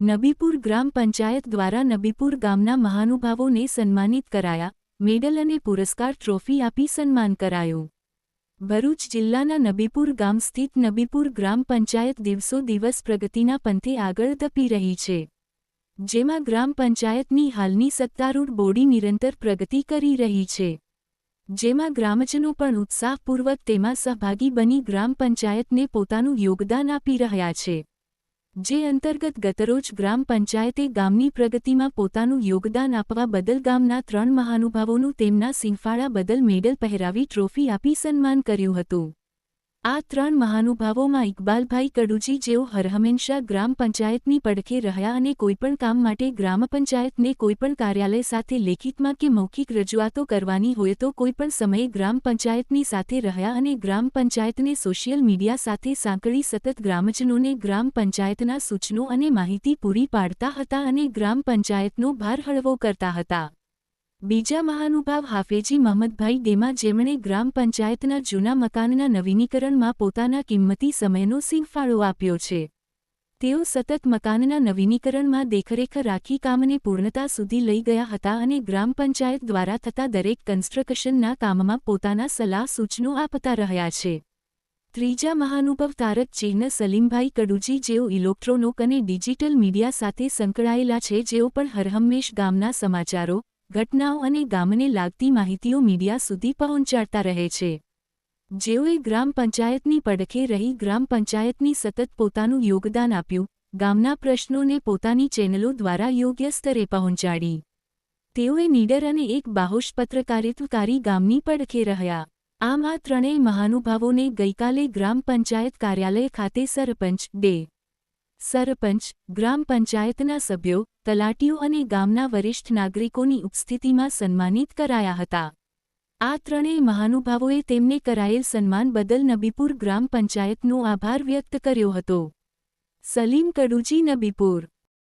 નબીપુર ગ્રામ પંચાયત દ્વારા નબીપુર ગામના મહાનુભાવોને સન્માનિત કરાયા, મેડલ અને પુરસ્કાર ટ્રોફી આપી સન્માન કરાયું. ભરૂચ જિલ્લાના નબીપુર ગામ સ્થિત નબીપુર ગ્રામ પંચાયત દિવસો દિવસ પ્રગતિના પંથે આગળ ધપી રહી છે. જેમાં ગ્રામ પંચાયતની હાલની સત્તારૂઢ બોડી નિરંતર પ્રગતિ કરી રહી છે. જેમાં ગ્રામજનો પણ ઉત્સાહપૂર્વક તેમાં સહભાગી બની ગ્રામ પંચાયતને પોતાનું યોગદાન આપી રહ્યા છે. જે અંતર્ગત ગતરોજ ગ્રામ પંચાયતે ગામની પ્રગતિમાં પોતાનું યોગદાન આપવા બદલ ગામના ત્રણ મહાનુભાવોનું તેમના સિંફાળા બદલ મેડલ પહેરાવી ટ્રોફી આપી સન્માન કર્યું હતું. આ ત્રણ મહાનુભાવોમાં ઇકબાલભાઈ કડુજી જેઓ હરહમેશા ગ્રામ પંચાયતની પડખે રહ્યા અને કોઈપણ કામ માટે ગ્રામ પંચાયતને કોઈપણ કાર્યાલય સાથે લેખિતમાં કે મૌખિક રજૂઆતો કરવાની હોય તો કોઈપણ સમયે ગ્રામ પંચાયતની સાથે રહ્યા અને ગ્રામ પંચાયતને સોશિયલ મીડિયા સાથે સાંકળી સતત ગ્રામજનોને ગ્રામ પંચાયતના સૂચનો અને માહિતી પૂરી પાડતા હતા અને ગ્રામ પંચાયતનો ભાર હળવો કરતા હતા. બીજા મહાનુભાવ હાફેજી મહમદભાઈ દેમા જેમણે ગ્રામ પંચાયતના જૂના મકાનના નવીનીકરણમાં પોતાના કિંમતી સમયનો સિંફાળો આપ્યો છે. તેઓ સતત મકાનના નવીનીકરણમાં દેખરેખ રાખી કામને પૂર્ણતા સુધી લઈ ગયા હતા અને ગ્રામ પંચાયત દ્વારા થતા દરેક કન્સ્ટ્રક્શનના કામમાં પોતાના સલાહ સૂચનો આપતા રહ્યા છે. ત્રીજા મહાનુભવ તારક ચિહ્ન સલીમભાઈ કડુજી જેઓ ઇલેક્ટ્રોનિક અને ડિજિટલ મીડિયા સાથે સંકળાયેલા છે જેઓ પણ હરહંમેશ ગામના સમાચારો ઘટનાઓ અને ગામને લાગતી માહિતીઓ મીડિયા સુધી પહોંચાડતા રહે છે. જેઓએ ગ્રામ પંચાયતની પડખે રહી ગ્રામ પંચાયતની સતત પોતાનું યોગદાન આપ્યું, ગામના પ્રશ્નોને પોતાની ચેનલો દ્વારા યોગ્ય સ્તરે પહોંચાડી. તેઓએ નીડર અને એક બાહોશ પત્રકારિત્વકારી ગામની પડખે રહ્યા. આમ આ ત્રણેય મહાનુભાવોને ગઈકાલે ગ્રામ પંચાયત કાર્યાલય ખાતે સરપંચ ડે. સરપંચ, ગ્રામ પંચાયતના સભ્યો તલાટીઓ અને ગામના વરિષ્ઠ નાગરિકોની ઉપસ્થિતિમાં સન્માનિત કરાયા હતા. આ ત્રણેય મહાનુભાવોએ તેમને કરાયેલ સન્માન બદલ નબીપુર ગ્રામ પંચાયતનો આભાર વ્યક્ત કર્યો હતો. સલીમ કડુજી નબીપુર.